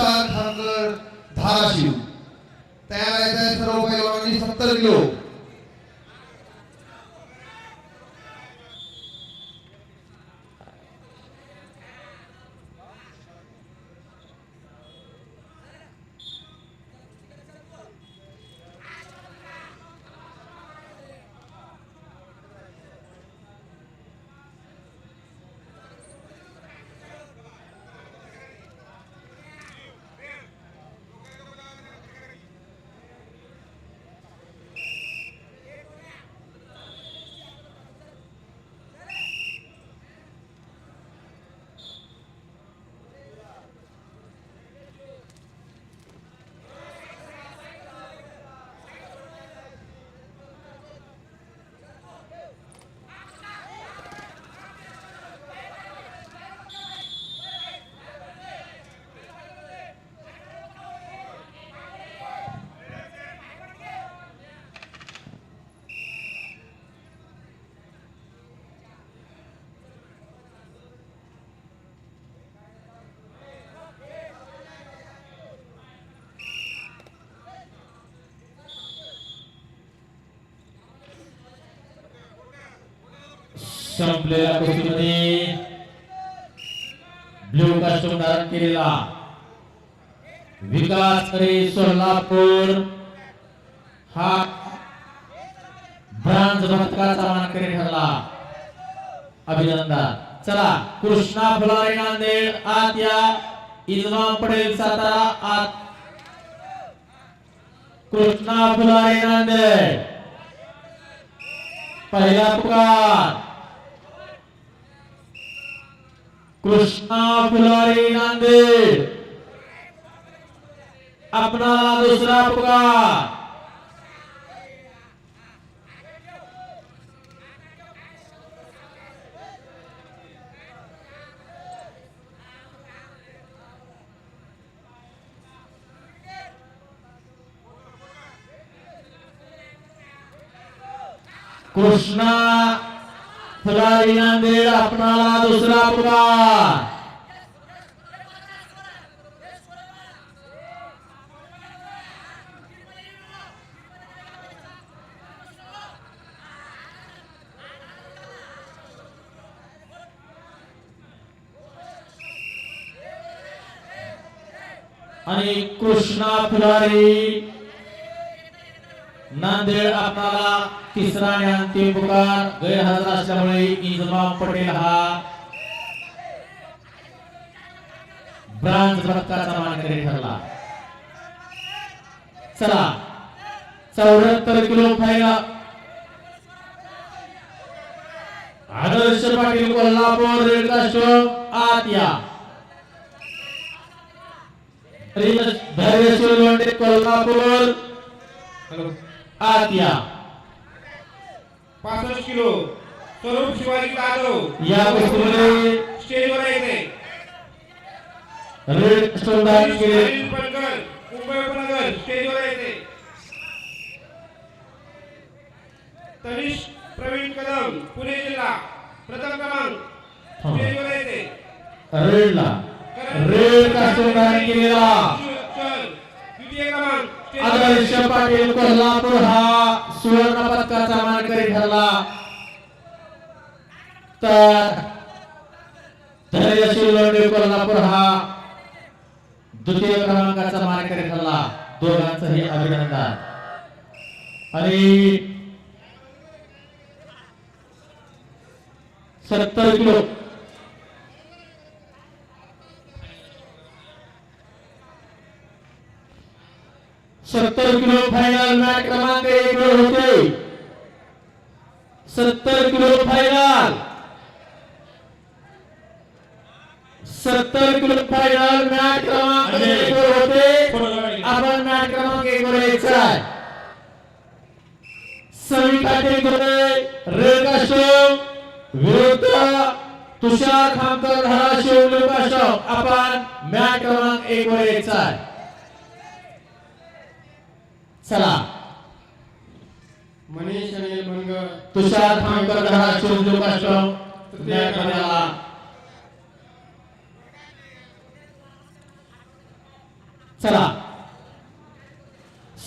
तुषार खारकर धाराशिव. तयार आहे सर्व पैलवानांनी सत्तर किलो. संपलेल्या कुस्तीमध्ये ब्ल्यू कास्टम धारण केलेला विकास करे सोलापूर हा ब्रांज पदकाचा मानकरी ठरला. अभिनंदन. चला कृष्णा फुलारे नांदेड आत या. इजमाम पटेल सातारा आत. कृष्णा फुलारे नांदेड. पहिला पुकार. कृष्णा फुलारी नांदेड आपणाला दुसरा पुकार. कृष्णा खिलाड़ी नांदेड अपनाला दुसरा पुकार. आणि कृष्णा फुलारी नांदेड आपणाला तिसरा आणि अंतिम पुकार. गैरहजर असल्यामुळे इजमाम पटेल हा ब्रांज पदकाचा मानकरी ठरला. चला चौऱ्याहत्तर kilo final Adarsh Patil Kolhapur red costume आत या धैर्यशील कोल्हापूर. आत या पासष्ट किलो. स्वरूप शिवाजी जाधव या कुस्तीमध्ये स्टेजवर येते रेड धारण केले पडकर मुंबई उपनगर स्टेजवर येते तनिष प्रवीण कदम पुणे जिल्हा प्रथम क्रमांक. स्टेजवर येते रेडला. रेड कास्टूम धारण केलेला चल द्वितीय क्रमांक स्टेजवर आदर्श पाटील कोल्हापूर हा सुवर्ण पदकाचा मानकरी ठरला. तर धैर्यशील लोंढे कोल्हापूर हा द्वितीय क्रमांकाचा मानकरी ठरला. दोघांचंही अभिनंदन. आणि सत्तर किलो सत्तर किलो फायनल मॅच क्रमांक एक वर होते सत्तर किलो फायनल सत्तर किलो फायनल मॅच क्रमांक एक वर होते आपण मॅच क्रमांक एक वर यायचं विरुद्ध तुषार खामकर धाराशिव लोकाशो आपण मॅच क्रमांक एक वर यायचं आहे. चला. मनीष अनिल बनगर तुषार खामकर धाराशिव लोकाशो मॅच चला.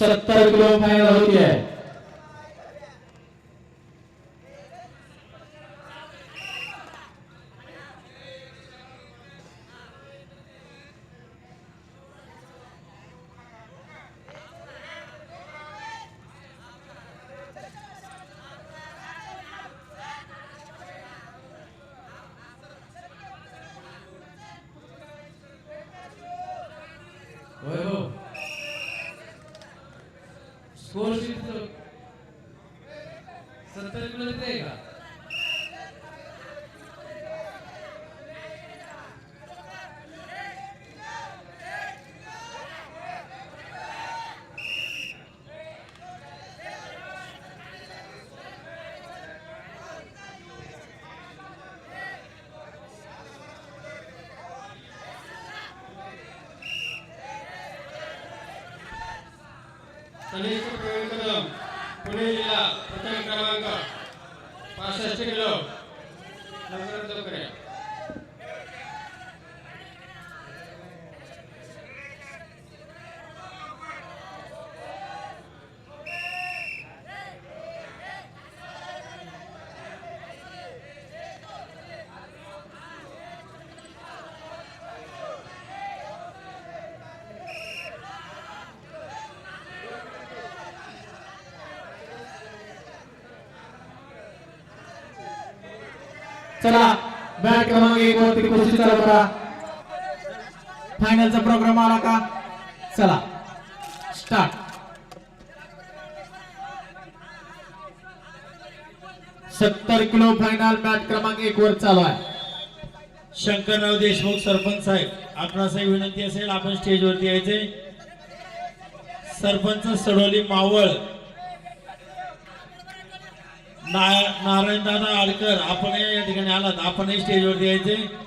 सत्तर किलो फायनल होती है स्कोर सत्तर किलो देते आहे का? तनिष्क प्रवीण कदम पुणे जिल्हा प्रथम क्रमांक चला बॅट क्रमांक एक वरती कुस्ती चालू करा. फायनलचा प्रोग्राम आला का? चला स्टार्ट सत्तर किलो फायनल मॅच क्रमांक एक वर चालू आहे. शंकरराव देशमुख सरपंच साहेब आपणासाठी विनंती असेल आपण स्टेजवरती यायचे. सरपंच सडोली मावळ नारायण दादा आडकर आपण या ठिकाणी आलात. आपणही स्टेजवरती यायचे.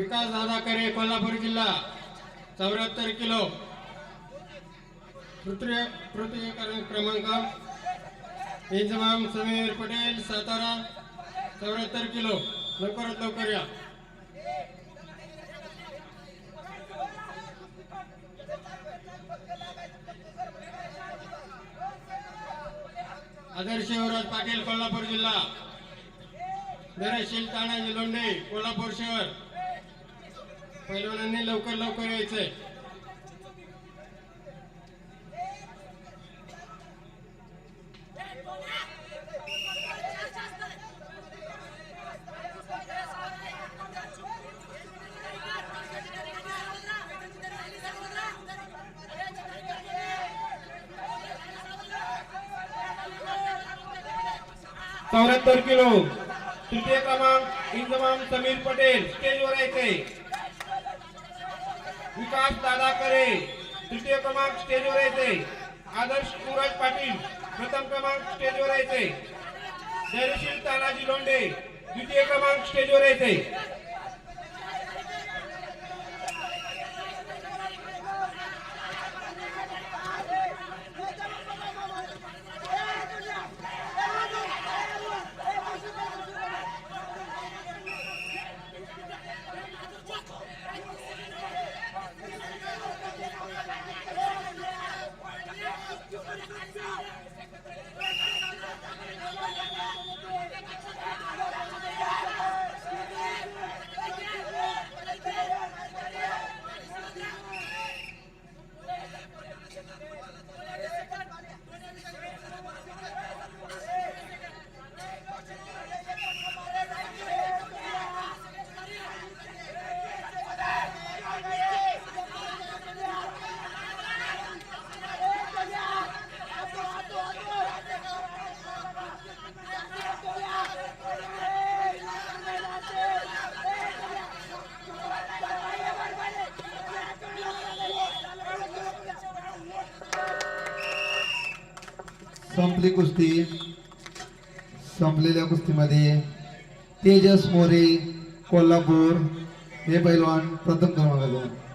विकास दादा करे कोल्हापूर जिल्हा चौऱ्याहत्तर किलो. तृतीय तृतीय क्रमांक. इंजमाम समीर पटेल सातारा चौऱ्याहत्तर किलो. लवकरात लवकर या. आदर्श युवराज पाटील कोल्हापूर जिल्हा. धैर्यशील तानाजी लोंढे कोल्हापूर शहर. पैलवानांनी लवकर लवकर यायचंय. चौऱ्याहत्तर किलो. तृतीय क्रमांक इंजमाम समीर पटेल स्टेजवर यायचंय. विकास दादा करे. तृतीय क्रमांक स्टेजवर यायचंय आदर्श सूरज पाटील प्रथम क्रमांक स्टेजवर यायचंय धैर्यशील तानाजी लोंढे द्वितीय क्रमांक स्टेजवर यायचंय संपली कुस्ती. संपलेल्या कुस्तीमध्ये तेजस मोरे कोल्हापूर हे पैलवान प्रथम क्रमांकाचे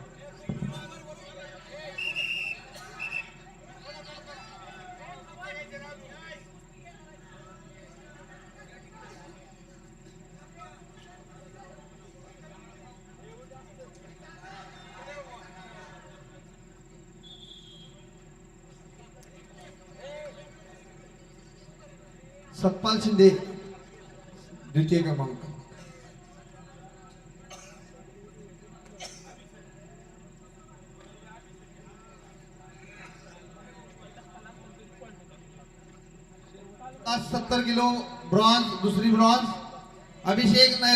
सतपाल शिंदे द्वितीय क्रमांक सत्तर किलो ब्रॉन्ज दूसरी ब्रॉन्ज अभिषेक नायर